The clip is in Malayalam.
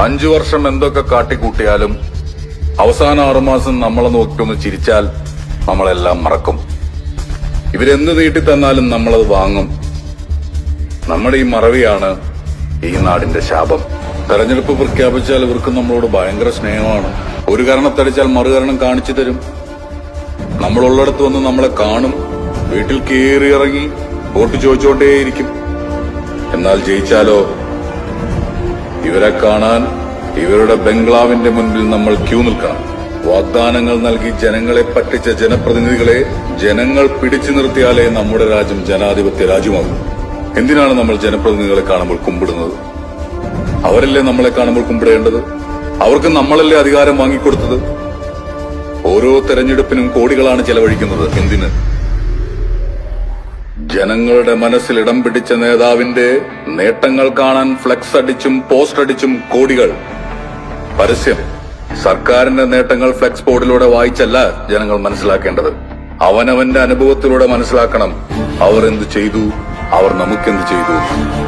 അഞ്ചു വർഷം എന്തൊക്കെ കാട്ടിക്കൂട്ടിയാലും അവസാന ആറുമാസം നമ്മളെ നോക്കിയൊന്ന് ചിരിച്ചാൽ നമ്മളെല്ലാം മറക്കും. ഇവരെന്ത് നീട്ടി തന്നാലും നമ്മളത് വാങ്ങും. നമ്മുടെ ഈ മറവിയാണ് ഈ നാടിന്റെ ശാപം. തെരഞ്ഞെടുപ്പ് പ്രഖ്യാപിച്ചാൽ ഇവർക്ക് നമ്മളോട് ഭയങ്കര സ്നേഹമാണ്. ഒരു കാരണത്തടിച്ചാൽ മറുകരണം കാണിച്ചു തരും. നമ്മളുള്ളിടത്ത് വന്ന് നമ്മളെ കാണും. വീട്ടിൽ കയറി ഇറങ്ങി വോട്ട് ചോദിച്ചുകൊണ്ടേയിരിക്കും. എന്നാൽ ജയിച്ചാലോ ഇവരെ കാണാൻ ഇവരുടെ ബംഗ്ലാവിന്റെ മുൻപിൽ നമ്മൾ ക്യൂ നിൽക്കണം. വാഗ്ദാനങ്ങൾ നൽകി ജനങ്ങളെ പറ്റിച്ച ജനപ്രതിനിധികളെ ജനങ്ങൾ പിടിച്ചു നിർത്തിയാലേ നമ്മുടെ രാജ്യം ജനാധിപത്യ രാജ്യമാകും. എന്തിനാണ് നമ്മൾ ജനപ്രതിനിധികളെ കാണുമ്പോൾ കുമ്പിടുന്നത്? അവരല്ലേ നമ്മളെ കാണുമ്പോൾ കുമ്പിടേണ്ടത്? അവർക്ക് നമ്മളല്ലേ അധികാരം വാങ്ങിക്കൊടുത്തത്? ഓരോ തെരഞ്ഞെടുപ്പിനും കോടികളാണ് ചെലവഴിക്കുന്നത്. എന്തിന്? ജനങ്ങളുടെ മനസ്സിൽ ഇടം പിടിച്ച നേതാവിന്റെ നേട്ടങ്ങൾ കാണാൻ ഫ്ലെക്സ് അടിച്ചും പോസ്റ്റ് അടിച്ചും കോടികൾ. പരസ്യം. സർക്കാരിന്റെ നേട്ടങ്ങൾ ഫ്ലെക്സ് ബോർഡിലൂടെ വായിച്ചല്ല ജനങ്ങൾ മനസ്സിലാക്കേണ്ടത്. അവനവന്റെ അനുഭവത്തിലൂടെ മനസ്സിലാക്കണം. അവർ എന്ത് ചെയ്തു? അവർ നമുക്കെന്ത് ചെയ്തു?